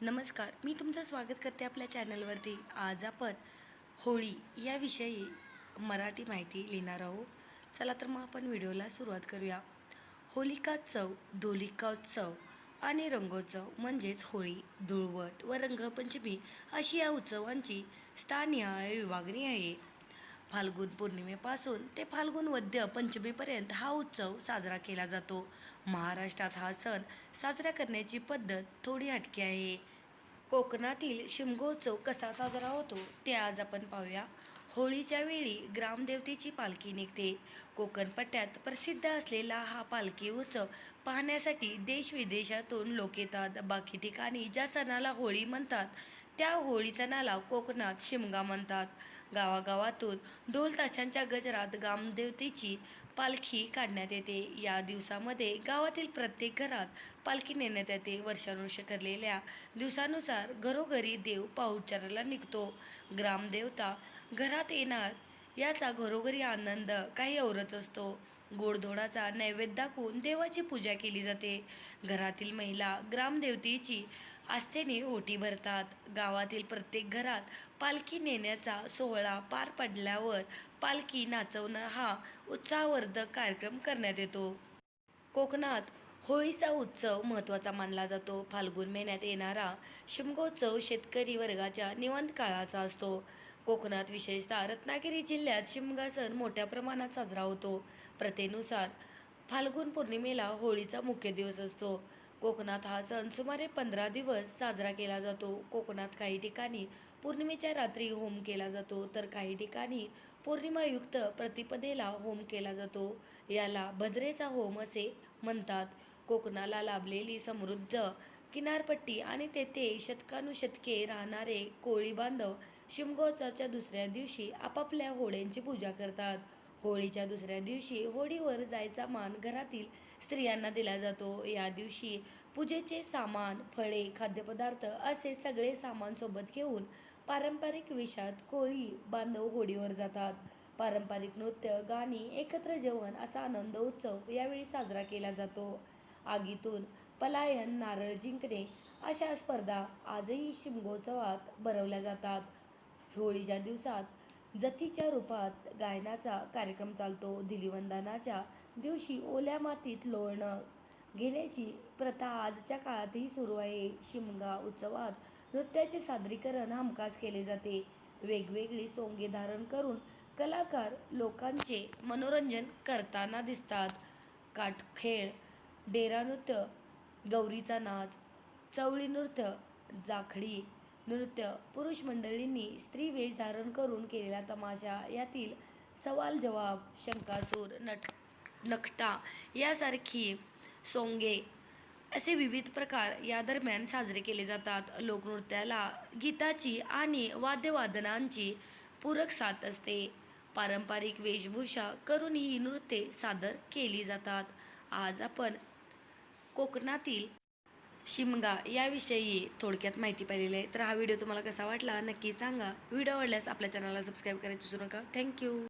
नमस्कार मी तुमचं स्वागत करते आपल्या चॅनलवरती. आज आपण होळी याविषयी मराठी माहिती लिहिणार आहोत. चला तर मग आपण व्हिडिओला सुरुवात करूया. होलिका चव धोलिका उत्सव आणि रंगोत्सव म्हणजेच होळी धुळवट व रंगपंचमी अशी या उत्सवांची स्थानीय विभागणी आहे. फाल्गुन पौर्णिमेपासून ते फाल्गुन वद्य पंचमीपर्यंत हा उत्सव साजरा केला जातो. महाराष्ट्रात हा सण साजरा करण्याची पद्धत थोडी हटकी आहे. कोकणातील शिमगोत्सव कसा साजरा होतो ते आज आपण पाहूया. होळीच्या वेळी ग्रामदेवतेची पालखी निघते. कोकणपट्ट्यात प्रसिद्ध असलेला हा पालखी उत्सव पाहण्यासाठी देश विदेशातून लोक येतात. बाकी ठिकाणी ज्या सणाला होळी म्हणतात त्या होळीचा नाला कोकणात शिमगा म्हणतात. गावागावातून ढोल ताशांच्या गजरात ग्रामदेवतेची पालखी काढण्यात येते. या दिवसामध्ये गावातील प्रत्येक घरात पालखी नेण्यात येते. वर्षानुवर्ष ठरलेल्या दिवसानुसार घरोघरी देव पाहुचाराला निघतो. ग्रामदेवता घरात येणार याचा घरोघरी आनंद काही औरच असतो. गोडधोडाचा नैवेद्य दाखवून देवाची पूजा केली जाते. घरातील महिला ग्रामदेवतेची आस्थेने ओटी भरतात. गावातील प्रत्येक घरात पालखी नेण्याचा सोहळा पार पडल्यावर पालखी नाचवणं हा उत्साहवर्धक कार्यक्रम करण्यात येतो. कोकणात होळीचा उत्सव महत्त्वाचा मानला जातो. फाल्गुन महिन्यात येणारा शिमगोत्सव शेतकरी वर्गाच्या निवांत काळाचा असतो. कोकणात विशेषतः रत्नागिरी जिल्ह्यात शिमगा सण मोठ्या प्रमाणात साजरा होतो. प्रथेनुसार फाल्गुन पौर्णिमेला होळीचा मुख्य दिवस असतो. कोकणात हा सण सुमारे पंधरा दिवस साजरा केला जातो. कोकणात काही ठिकाणी पौर्णिमेच्या रात्री होम केला जातो तर काही ठिकाणी पौर्णिमायुक्त प्रतिपदेला होम केला जातो. याला भद्रेचा होम असे म्हणतात. कोकणाला लाभलेली समृद्ध किनारपट्टी आणि तेथे शतकानुशतके राहणारे कोळी बांधव शिमगोत्सवाच्या दुसऱ्या दिवशी आपापल्या होड्यांची पूजा करतात. होळीच्या दुसऱ्या दिवशी होळीवर जायचा मान घरातील स्त्रियांना दिला जातो. या दिवशी पूजेचे सामान फळे खाद्यपदार्थ असे सगळे सामान सोबत घेऊन पारंपरिक विषात कोळी बांधव होळीवर जातात. पारंपरिक नृत्य गाणी एकत्र जेवण असा आनंद उत्सव यावेळी साजरा केला जातो. आगीतून पलायन नारळ जिंकणे अशा स्पर्धा आजही शिमगोत्सवात भरवल्या जातात. होळीच्या दिवसात जतीच्या रूपात गायनाचा कार्यक्रम चालतो. धुलिवंदनाच्या दिवशी ओल्या मातीत लोळणं घेण्याची प्रथा आजच्या काळातही सुरू आहे. शिमगा उत्सवात नृत्याचे सादरीकरण हमखास केले जाते. वेगवेगळी सोंगे धारण करून कलाकार लोकांचे मनोरंजन करताना दिसतात. काटखेळ डेरा नृत्य गौरीचा नाच चवळी नृत्य जाखडी नृत्य पुरुष मंडळींनी स्त्री वेश धारण करून केलेला तमाशा. यातील सवाल जवाब शंकासूर नट नकटा यासारखी सोंगे असे विविध प्रकार या दरम्यान साजरे केले जातात. लोकनृत्याला गीताची आणि वाद्यवादनांची पूरक साथ असते. पारंपरिक वेशभूषा करून ही नृत्ये सादर केली जातात. आज आपण कोकणातील शिमगा याविषयी थोडक्यात माहिती पाहिलेली आहे. तर हा व्हिडिओ तुम्हाला कसा वाटला नक्की सांगा. व्हिडिओ आवडल्यास आपल्या चॅनलला सबस्क्राईब करायचं विसरू नका. थँक्यू